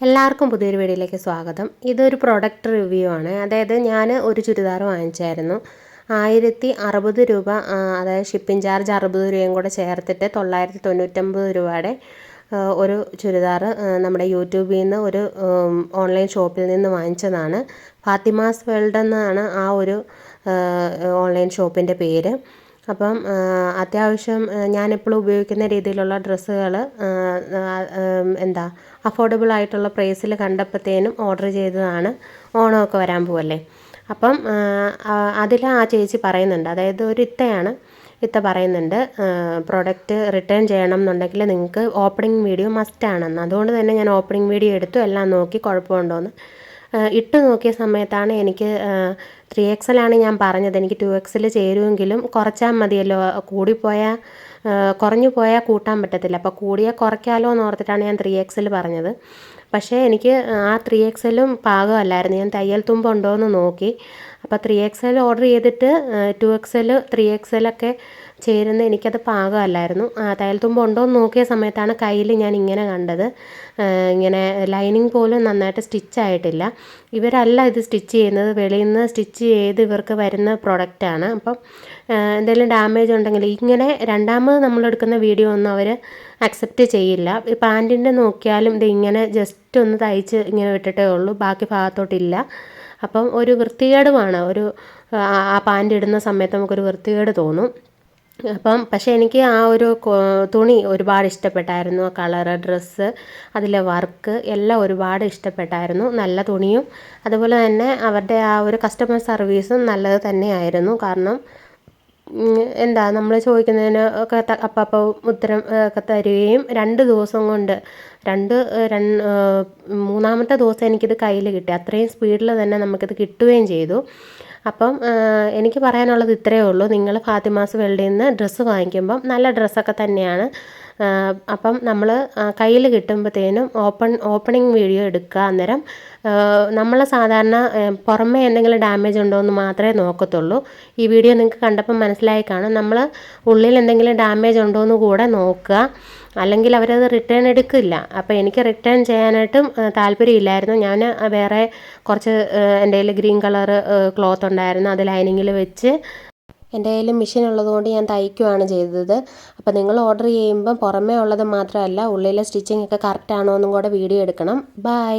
എല്ലാവർക്കും പുതിയൊരു വീഡിയോയിലേക്ക് സ്വാഗതം. ഇതൊരു പ്രൊഡക്റ്റ് റിവ്യൂ ആണ്. അതായത് ഞാൻ ഒരു ചുരിദാർ വാങ്ങിച്ചായിരുന്നു. ആയിരത്തി അറുപത് രൂപ അതായത് ഷിപ്പിംഗ് ചാർജ് അറുപത് രൂപയും കൂടെ ചേർത്തിട്ട് തൊള്ളായിരത്തി തൊണ്ണൂറ്റൊമ്പത് രൂപയുടെ ഒരു ചുരിദാർ നമ്മുടെ യൂട്യൂബിൽ നിന്ന് ഒരു ഓൺലൈൻ ഷോപ്പിൽ നിന്ന് വാങ്ങിച്ചതാണ്. ഫാത്തിമാസ് വേൾഡ് എന്നാണ് ആ ഒരു ഓൺലൈൻ ഷോപ്പിന്റെ പേര്. അപ്പം അത്യാവശ്യം ഞാനിപ്പോൾ ഉപയോഗിക്കുന്ന രീതിയിലുള്ള ഡ്രസ്സുകൾ എന്താ അഫോർഡബിൾ ആയിട്ടുള്ള പ്രൈസിൽ കണ്ടപ്പോഴത്തേനും ഓർഡർ ചെയ്തതാണ്. ഓണമൊക്കെ വരാൻ പോവല്ലേ? അപ്പം അതിൽ ആ ചേച്ചി പറയുന്നുണ്ട്. അതായത് ഒരു ഇത്തയാണ്. ഇത്ത പറയുന്നുണ്ട് പ്രോഡക്റ്റ് റിട്ടേൺ ചെയ്യണം എന്നുണ്ടെങ്കിൽ നിങ്ങൾക്ക് ഓപ്പണിംഗ് വീഡിയോ മസ്റ്റ് ആണെന്ന്. അതുകൊണ്ട് തന്നെ ഞാൻ ഓപ്പണിംഗ് വീഡിയോ എടുത്തു. എല്ലാം നോക്കി കുഴപ്പമുണ്ടോയെന്ന് ഇട്ട് നോക്കിയ സമയത്താണ് എനിക്ക് ത്രീ എക്സലാണ് ഞാൻ പറഞ്ഞത്. എനിക്ക് ടു എക്സിൽ ചേരുമെങ്കിലും കുറച്ചാൽ മതിയല്ലോ. കൂടിപ്പോയാൽ കുറഞ്ഞു പോയാൽ കൂട്ടാൻ പറ്റത്തില്ല. അപ്പോൾ കൂടിയാൽ കുറയ്ക്കാലോ എന്ന് ഓർത്തിട്ടാണ് ഞാൻ ത്രീ എക്സിൽ പറഞ്ഞത്. പക്ഷേ എനിക്ക് ആ ത്രീ എക്സലും പാകമല്ലായിരുന്നു. ഞാൻ തയ്യൽ തുമ്പുണ്ടോ എന്ന് നോക്കി. അപ്പോൾ ത്രീ എക്സ് എൽ ഓർഡർ ചെയ്തിട്ട് two X L three X L ഒക്കെ ചേരുന്ന എനിക്കത് പാകമല്ലായിരുന്നു. ആ, തയ്യൽ ഉണ്ടോ എന്ന് നോക്കിയ സമയത്താണ് കയ്യിൽ ഞാൻ ഇങ്ങനെ കണ്ടത്. ഇങ്ങനെ ലൈനിങ് പോലും നന്നായിട്ട് സ്റ്റിച്ച് ആയിട്ടില്ല. ഇവരല്ല ഇത് സ്റ്റിച്ച് ചെയ്യുന്നത്. വെളിയിൽ നിന്ന് സ്റ്റിച്ച് ചെയ്ത് ഇവർക്ക് വരുന്ന പ്രൊഡക്റ്റാണ് അപ്പം എന്തെങ്കിലും ഡാമേജ് ഉണ്ടെങ്കിൽ ഇങ്ങനെ രണ്ടാമത് നമ്മളെടുക്കുന്ന വീഡിയോ ഒന്നും അവർ അക്സെപ്റ്റ് ചെയ്യില്ല. ഈ പാന്റിന്റെ നോക്കിയാലും ഇത് ഇങ്ങനെ ജസ്റ്റ് ഒന്ന് തയ്ച്ച് ഇങ്ങനെ വിട്ടിട്ടേ ഉള്ളൂ. ബാക്കി ഭാഗത്തോട്ടില്ല. അപ്പം ഒരു വൃത്തികേടുമാണ്. ഒരു ആ പാന്റ് ഇടുന്ന സമയത്ത് നമുക്കൊരു വൃത്തികേട് തോന്നും. അപ്പം പക്ഷേ എനിക്ക് ആ ഒരു തുണി ഒരുപാട് ഇഷ്ടപ്പെട്ടായിരുന്നു. ആ കളറ് ഡ്രസ്സ് അതിലെ വർക്ക് എല്ലാം ഒരുപാട് ഇഷ്ടപ്പെട്ടായിരുന്നു. നല്ല തുണിയും അതുപോലെ തന്നെ അവരുടെ ആ ഒരു കസ്റ്റമർ സർവീസും നല്ലത് തന്നെയായിരുന്നു. കാരണം എന്താ നമ്മൾ ചോദിക്കുന്നതിന് ഒക്കെ ത- അപ്പം ഉത്തരം ഒക്കെ തരികയും രണ്ട് ദിവസം കൊണ്ട് രണ്ട് മൂന്നാമത്തെ ദിവസം എനിക്കിത് കയ്യിൽ കിട്ടി. അത്രയും സ്പീഡിൽ തന്നെ നമുക്കിത് കിട്ടുകയും ചെയ്തു. അപ്പം എനിക്ക് പറയാനുള്ളത് ഇത്രയേ ഉള്ളൂ. നിങ്ങൾ ഫാത്തിമാസ് വെള്ളിയിൽ നിന്ന് ഡ്രസ്സ് വാങ്ങിക്കുമ്പം നല്ല ഡ്രസ്സൊക്കെ തന്നെയാണ്. അപ്പം നമ്മൾ കയ്യിൽ കിട്ടുമ്പോഴത്തേനും ഓപ്പൺ ഓപ്പണിങ് വീഡിയോ എടുക്കുക അന്നേരം നമ്മൾ സാധാരണ പുറമേ എന്തെങ്കിലും ഡാമേജ് ഉണ്ടോ എന്ന് മാത്രമേ നോക്കത്തുള്ളൂ. ഈ വീഡിയോ നിങ്ങൾക്ക് കണ്ടപ്പോൾ മനസ്സിലായി കാണും. നമ്മൾ ഉള്ളിൽ എന്തെങ്കിലും ഡാമേജ് ഉണ്ടോ എന്ന് കൂടെ നോക്കുക. അല്ലെങ്കിൽ അവരത് റിട്ടേൺ എടുക്കില്ല. അപ്പോൾ എനിക്ക് റിട്ടേൺ ചെയ്യാനായിട്ടും താല്പര്യമില്ലായിരുന്നു ഞാൻ വേറെ കുറച്ച് എന്റെ കയ്യിൽ ഗ്രീൻ കളർ ക്ലോത്ത് ഉണ്ടായിരുന്നു. അത് ലൈനിങ്ങിൽ വെച്ച് എന്റെ കയ്യിൽ മെഷീൻ ഉള്ളതുകൊണ്ട് ഞാൻ തയ്ക്കുകയാണ് ചെയ്തത്. അപ്പോൾ നിങ്ങൾ ഓർഡർ ചെയ്യുമ്പം പുറമേ ഉള്ളത് മാത്രമല്ല ഉള്ളിലെ സ്റ്റിച്ചിങ് ഒക്കെ കറക്റ്റ് ആണോ എന്നും കൂടെ വീഡിയോ എടുക്കണം. ബൈ